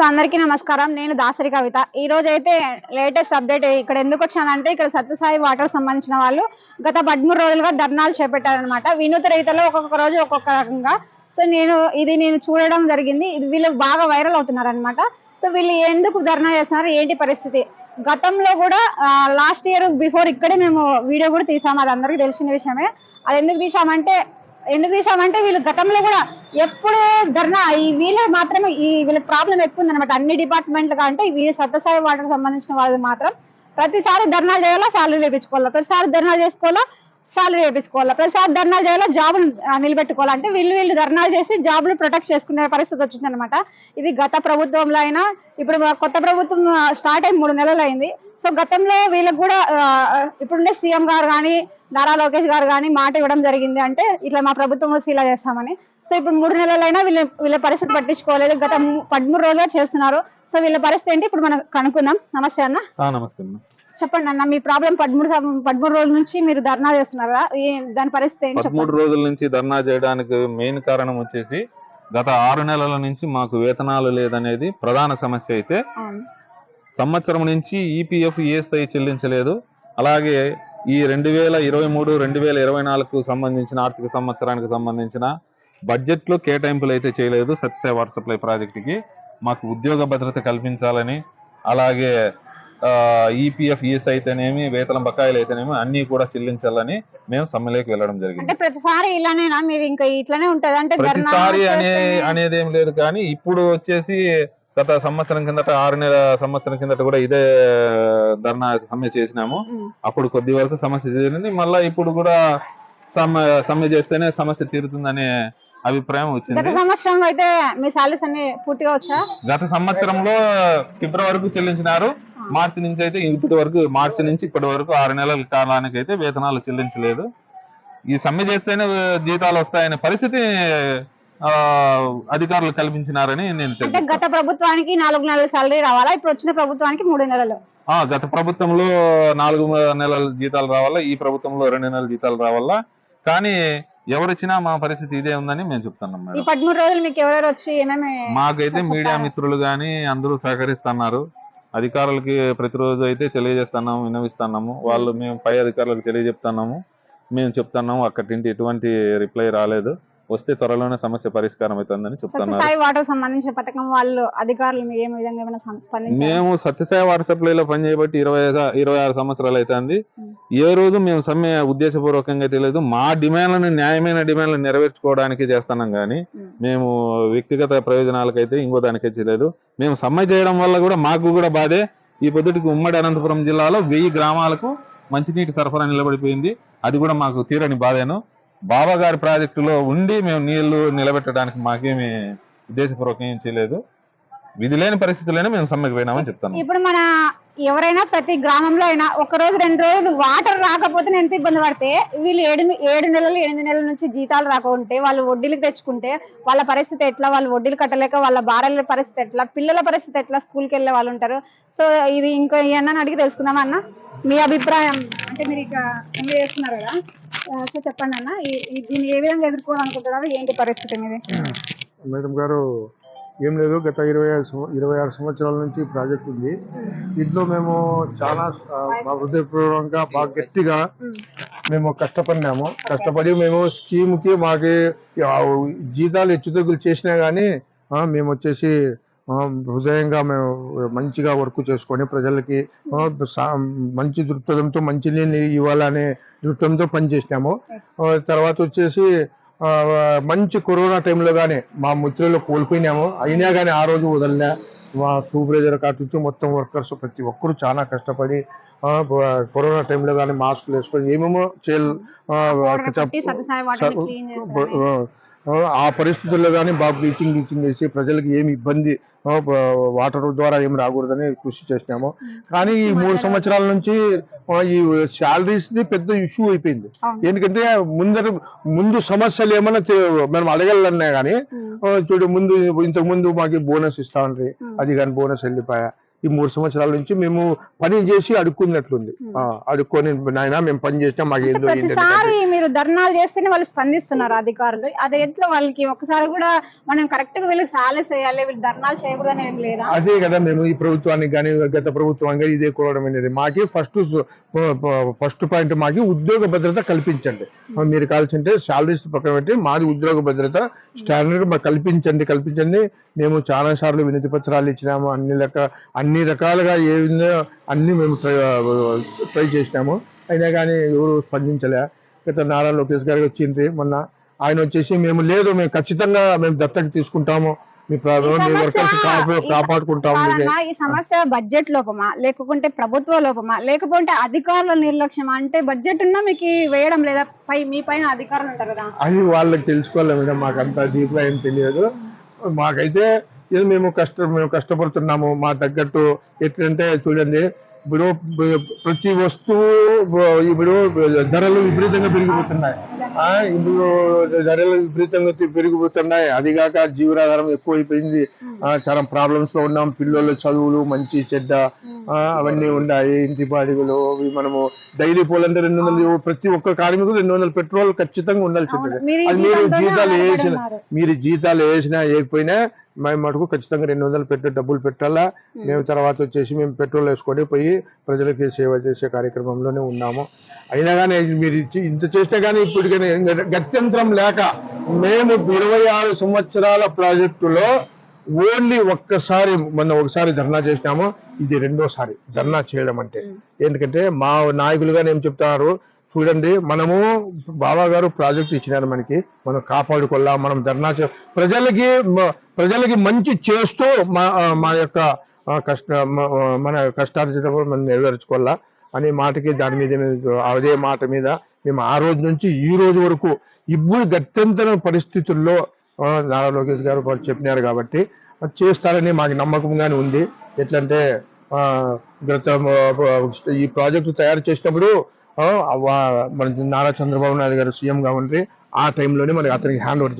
So అందరికీ నమస్కారం. నేను దాసరి కవిత. ఈ రోజు అయితే లేటెస్ట్ అప్డేట్ ఇక్కడ ఎందుకు వచ్చానంటే ఇక్కడ సత్యసాయి వాటర్ సంబంధించిన వాళ్ళు గత పదమూడు రోజులుగా ధర్నాలు చేపట్టారనమాట వినూత రీతిలో ఒక్కొక్క రోజు ఒక్కొక్క రకంగా. సో నేను ఇది నేను చూడడం జరిగింది. ఇది వీళ్ళు బాగా వైరల్ అవుతున్నారు అనమాట సో వీళ్ళు ఎందుకు ధర్నా చేస్తున్నారు? ఏంటి పరిస్థితి? గతంలో కూడా లాస్ట్ ఇయర్ బిఫోర్ ఇక్కడే మేము వీడియో కూడా తీసాము అది అందరికీ తెలిసిన విషయమే. అది ఎందుకు తీసామంటే ఎందుకు తీసామంటే వీళ్ళు గతంలో కూడా ఎప్పుడు ధర్నా ఈ వీళ్ళు మాత్రమే ఈ వీళ్ళ ప్రాబ్లం ఎక్కువ ఉందన్నమాట అన్ని డిపార్ట్మెంట్లు అంటే వీళ్ళ సత్యసాయి వాటర్ సంబంధించిన వాళ్ళు మాత్రం ప్రతిసారి ధర్నాలు చేయాలా సాలరీ వేపించుకోవాలా? ప్రతిసారి ధర్నాలు చేసుకోవాలా సాలరీ వేపించుకోవాలా? ప్రతిసారి ధర్నాలు చేయాలా జాబులు నిలబెట్టుకోవాలా? అంటే వీళ్ళు వీళ్ళు ధర్నాలు చేసి జాబులు ప్రొటెక్ట్ చేసుకునే పరిస్థితి వచ్చిందనమాట ఇది గత ప్రభుత్వంలో అయినా ఇప్పుడు కొత్త ప్రభుత్వం స్టార్ట్ అయి మూడు నెలలు అయింది సో గతంలో వీళ్ళకి కూడా ఇప్పుడుండే సీఎం గారు కానీ నారా లోకేష్ గారు కానీ మాట ఇవ్వడం జరిగింది అంటే ఇట్లా మా ప్రభుత్వంలో సీలా చేస్తామని. సో ఇప్పుడు మూడు నెలలైనా వీళ్ళ వీళ్ళ పరిస్థితి పట్టించుకోలేదు. గత పదమూడు రోజులుగా చేస్తున్నారు. సో వీళ్ళ పరిస్థితి ఏంటి? ఇప్పుడు మనం కనుక్కుందాం. నమస్తే అన్న. నమస్తే అమ్మ చెప్పండి అన్న మీ ప్రాబ్లం పదమూడు పదమూడు రోజుల నుంచి మీరు ధర్నా చేస్తున్నారా దాని పరిస్థితి ఏంటి? పదమూడు రోజుల నుంచి ధర్నా చేయడానికి మెయిన్ కారణం వచ్చేసి గత ఆరు నెలల నుంచి మాకు వేతనాలు లేదనేది ప్రధాన సమస్య అయితే. సంవత్సరం నుంచి ఈపీఎఫ్ ఈఎస్ఐ చెల్లించలేదు. అలాగే ఈ రెండు వేల ఇరవై మూడు రెండు వేల ఇరవై నాలుగు సంబంధించిన ఆర్థిక సంవత్సరానికి సంబంధించిన బడ్జెట్లో కేటాయింపులు అయితే చేయలేదు సత్యసాయి వాటర్ సప్లై ప్రాజెక్టుకి. మాకు ఉద్యోగ భద్రత కల్పించాలని అలాగే ఈపీఎఫ్ ఈఎస్ఐ అయితేనేమి వేతన బకాయిలు అయితేనేమి అన్ని కూడా చెల్లించాలని మేము సమ్మెలోకి వెళ్ళడం జరిగింది. ప్రతిసారి ఇలానేనా మీరు ఇంకా ఇట్లానే ఉంటది? అంటే ప్రతిసారి అనే అనేది ఏం లేదు కానీ ఇప్పుడు వచ్చేసి గత సంవత్సరం కిందట ఆరు నెలల సంవత్సరం కిందట కూడా ఇదే ధర్నా సమ్మె చేసినాము. అప్పుడు కొద్ది వరకు సమస్య తీరింది మళ్ళా ఇప్పుడు కూడా సమ్మె సమ్మె చేస్తేనే సమస్య తీరుతుందనే అభిప్రాయం గత వచ్చింది సంవత్సరం అయితే మీ సాలరీస్ అన్ని పూర్తిగా వచ్చా? గత సంవత్సరంలో ఫిబ్రవరి వరకు చెల్లించినారు మార్చి నుంచి అయితే ఇప్పటి వరకు మార్చి నుంచి ఇప్పటి వరకు ఆరు నెలల కాలానికి అయితే వేతనాలు చెల్లించలేదు. ఈ సమ్మె చేస్తేనే జీతాలు వస్తాయనే పరిస్థితి అధికారులు కల్పించినారని నేను అంటే గత ప్రభుత్వానికి నాలుగు నెలల సాలరీ రావాలా? ఇప్పుడు వచ్చిన ప్రభుత్వానికి మూడు నెలలు. గత ప్రభుత్వంలో నాలుగు నెలల జీతాలు రావాలా? ఈ ప్రభుత్వంలో రెండు నెలల జీతాలు రావాలా? కానీ ఎవరు వచ్చినా మా పరిస్థితి ఇదే ఉందని మేము చెప్తున్నాం మేడం. పదమూడు రోజులు మీకు ఎవరెవరు వచ్చి మాకైతే? మీడియా మిత్రులు గాని అందరూ సహకరిస్తున్నారు. అధికారులకి ప్రతిరోజు అయితే తెలియజేస్తున్నాము వినవిస్తున్నాము వాళ్ళు మేము పై అధికారులకు తెలియజెప్తున్నాము. మేము చెప్తున్నాము అక్కడి నుండి ఎటువంటి రిప్లై రాలేదు. వస్తే త్వరలోనే సమస్య పరిష్కారం అవుతుందని చెప్తున్నారు. సత్యసాయి వాటర్ సంబంధించిన పథకం వాళ్ళు అధికారులు మీరు ఏమి విధంగా ఏమైనా స్పందించారా? మేము సత్యసాయి వాటర్ సప్లైలో పనిచేయబట్టి ఇరవై ఇరవై ఆరు సంవత్సరాలు అవుతుంది. ఏ రోజు మేము సమ్మె ఉద్దేశపూర్వకంగా తెలియదు. మా డిమాండ్లను న్యాయమైన డిమాండ్లను నెరవేర్చుకోవడానికి చేస్తున్నాం కానీ. మేము వ్యక్తిగత ప్రయోజనాలకైతే ఇంకో దానికే చేయలేదు మేము సమ్మె చేయడం వల్ల కూడా మాకు కూడా బాధే. ఈ పొద్దుటికి ఉమ్మడి అనంతపురం జిల్లాలో వెయ్యి గ్రామాలకు మంచినీటి సరఫరా నిలబడిపోయింది. అది కూడా మాకు తీరని బాధేను. బాబా ప్రాజెక్టులో ఉండి మేము నీళ్ళు నిలబెట్టడానికి మాకేమి ఉద్దేశపూర్వకం ఏం చేయలేదు. విధి లేని పరిస్థితుల్లోనే మేము సమ్మెకు పోయినామని చెప్తాను ఇప్పుడు మన ఎవరైనా ప్రతి గ్రామంలో అయినా ఒక రోజు రెండు రోజులు వాటర్ రాకపోతే ఎంత ఇబ్బంది పడితే వీళ్ళు ఏడు ఏడు నెలలు ఎనిమిది నెలల నుంచి జీతాలు రాకుంటే వాళ్ళు వడ్డీలకు తెచ్చుకుంటే వాళ్ళ పరిస్థితి ఎట్లా వాళ్ళు వడ్డీలు కట్టలేక వాళ్ళ భార్యల పరిస్థితి ఎట్లా పిల్లల పరిస్థితి ఎట్లా స్కూల్కి వెళ్ళే వాళ్ళు ఉంటారు. సో ఇది ఇంకా ఏమన్నా అడిగి తెలుసుకుందామా అన్న? మీ అభిప్రాయం అంటే మీరు ఇక చేస్తున్నారు కదా? సో చెప్పండి అన్న. దీన్ని ఏ విధంగా ఎదుర్కోవాలనుకుంటున్నారు? ఏంటి పరిస్థితి మీది మేడం గారు ఏం లేదు గత ఇరవై ఆరు ఇరవై ఆరు సంవత్సరాల నుంచి ప్రాజెక్ట్ ఉంది. ఇంట్లో మేము చాలా మా హృదయపూర్వకంగా బాగా గట్టిగా మేము కష్టపడినాము. కష్టపడి మేము స్కీమ్కి మాకు జీతాలు హెచ్చుతగ్గులు చేసినా కానీ మేము వచ్చేసి హృదయంగా మేము మంచిగా వర్క్ చేసుకొని ప్రజలకి మంచి దృక్పథంతో మంచి నీళ్ళు ఇవ్వాలనే దృక్పథంతో పనిచేసినాము తర్వాత వచ్చేసి మంచి కరోనా టైంలో కానీ మా మిత్రులు కోల్పోయినాము. అయినా కానీ ఆ రోజు వదలలే మా కాటు నుంచి మొత్తం వర్కర్స్ ప్రతి ఒక్కరు చాలా కష్టపడి కరోనా టైంలో కానీ మాస్కులు వేసుకొని ఏమేమో చేయాలి ఆ పరిస్థితుల్లో కానీ బాగా బ్లీచింగ్ గీచింగ్ చేసి ప్రజలకు ఏమి ఇబ్బంది వాటర్ ద్వారా ఏమి రాకూడదని కృషి చేసినాము. కానీ ఈ మూడు సంవత్సరాల నుంచి ఈ శాలరీస్ ది పెద్ద ఇష్యూ అయిపోయింది. ఎందుకంటే ముందర ముందు సమస్యలు ఏమన్నా తె- మనం అడగాలన్నా కానీ చూడు ముందు ఇంతకు ముందు మాకు బోనస్ ఇస్తా ఉండ్రి. అది కానీ బోనస్ వెళ్ళిపోయా. ఈ మూడు సంవత్సరాల నుంచి మేము పని చేసి అడుక్కున్నట్లుంది. అడుక్కొని నాయన మేము పని చేసినా మాకు ఏందో ప్రతిసారి మీరు ధర్నాలు చేస్తేనే వాళ్ళు స్పందిస్తున్నారు అధికారులు. అది ఎట్లా వాళ్ళకి? ఒకసారి కూడా మనం కరెక్ట్గా వీళ్ళకి సాలరీ చేయాలి వీళ్ళు ధర్నాలు చేయకూడదని ఏం లేదా? అదే కదా మేము ఈ ప్రభుత్వానికి కానీ గత ప్రభుత్వానికి కానీ ఇదే కోరడం అనేది. మాకి ఫస్ట్ ఫస్ట్ పాయింట్ మాకి ఉద్యోగ భద్రత కల్పించండి. మీరు కావాల్సింటే శాలరీస్ పక్కన పెట్టి మాది ఉద్యోగ భద్రత స్టాండర్డ్ కల్పించండి కల్పించండి. మేము చాలా సార్లు వినతి పత్రాలు ఇచ్చినాము అన్ని రక అన్ని రకాలుగా ఏ విధంగా అన్ని మేము ట్రై ట్రై చేసినాము. అయినా కానీ ఎవరు స్పందించలే. గత నారా లోకేష్ గారికి వచ్చింది మొన్న. ఆయన వచ్చేసి మేము లేదు మేము ఖచ్చితంగా మేము దత్తత తీసుకుంటాము. మీ ఈ- సమస్య బడ్జెట్ లోపమా? లేకుంటే ప్రభుత్వ లోపమా? లేకపోతే అధికారుల నిర్లక్ష్యమా? అంటే బడ్జెట్ ఉన్నా మీకు వేయడం లేదా? పై మీ పైన అధికారులు ఉంటారు కదా. అది వాళ్ళకి తెలుసుకోవాలి మేడం. మాకంత డీప్గా ఏం తెలియదు. మాకైతే ఇది మేము కష్ట మేము కష్టపడుతున్నాము మా తగ్గట్టు ఎట్లంటే చూడండి ఇప్పుడు ప్రతి వస్తువు ఇప్పుడు ధరలు విపరీతంగా పెరిగిపోతున్నాయి. ఇప్పుడు ధరలు విపరీతంగా పెరిగిపోతున్నాయి. అది కాక జీవనాధారం ఎక్కువైపోయింది. ఆ, చాలా ప్రాబ్లమ్స్లో ఉన్నాం. పిల్లల చదువులు మంచి చెడ్డ ఆ, అవన్నీ ఉన్నాయి. ఇంటి బాడిగలు మనము డైలీ పోలంటే రెండు వందలు ప్రతి ఒక్క కార్మికుడు రెండు వందల పెట్రోల్ ఖచ్చితంగా ఉండాల్సిందే ఈ అది మీరు జీతాలు వేసిన. మీరు జీతాలు వేసినా వేయకపోయినా మేము మటుకు ఖచ్చితంగా రెండు వందలు పెట్టే డబ్బులు పెట్టాలా? మేము. తర్వాత వచ్చేసి మేము పెట్రోల్ వేసుకొని పోయి ప్రజలకి సేవ చేసే కార్యక్రమంలోనే ఉన్నాము. అయినా కానీ మీరు ఇచ్చి- ఇంత చేస్తే కానీ ఇప్పుడు గత్యంతరం లేక మేము ఇరవై ఆరు సంవత్సరాల ప్రాజెక్టులో ఓన్లీ ఒక్కసారి మొన్న ఒకసారి ధర్నా చేసినాము. ఇది రెండోసారి ధర్నా చేయడం అంటే. ఎందుకంటే మా నాయకులుగా ఏం చెప్తున్నారు చూడండి మనము బాబా గారు ప్రాజెక్ట్ ఇచ్చినారు మనకి. మనం కాపాడుకోలా మనం ధర్నా చే ప్రజలకి ప్రజలకి మంచి చేస్తూ మా మా యొక్క కష్ట మన కష్టార్జితం మనం నెరవేర్చుకోవాలా అనే మాటకి దాని మీద అదే మాట మీద మేము ఆ రోజు నుంచి ఈ రోజు వరకు ఇప్పుడు గత్యంతర పరిస్థితుల్లో నారా లోకేష్ గారు చెప్పినారు కాబట్టి చేస్తారని మాకు నమ్మకంగానే ఉంది. ఎట్లంటే గత ఈ ప్రాజెక్టు తయారు చేసినప్పుడు మన నారా చంద్రబాబు నాయుడు గారు సీఎం గా ఉండి ఆ టైంలోనే మనకి అతనికి హ్యాండ్ ఓవర్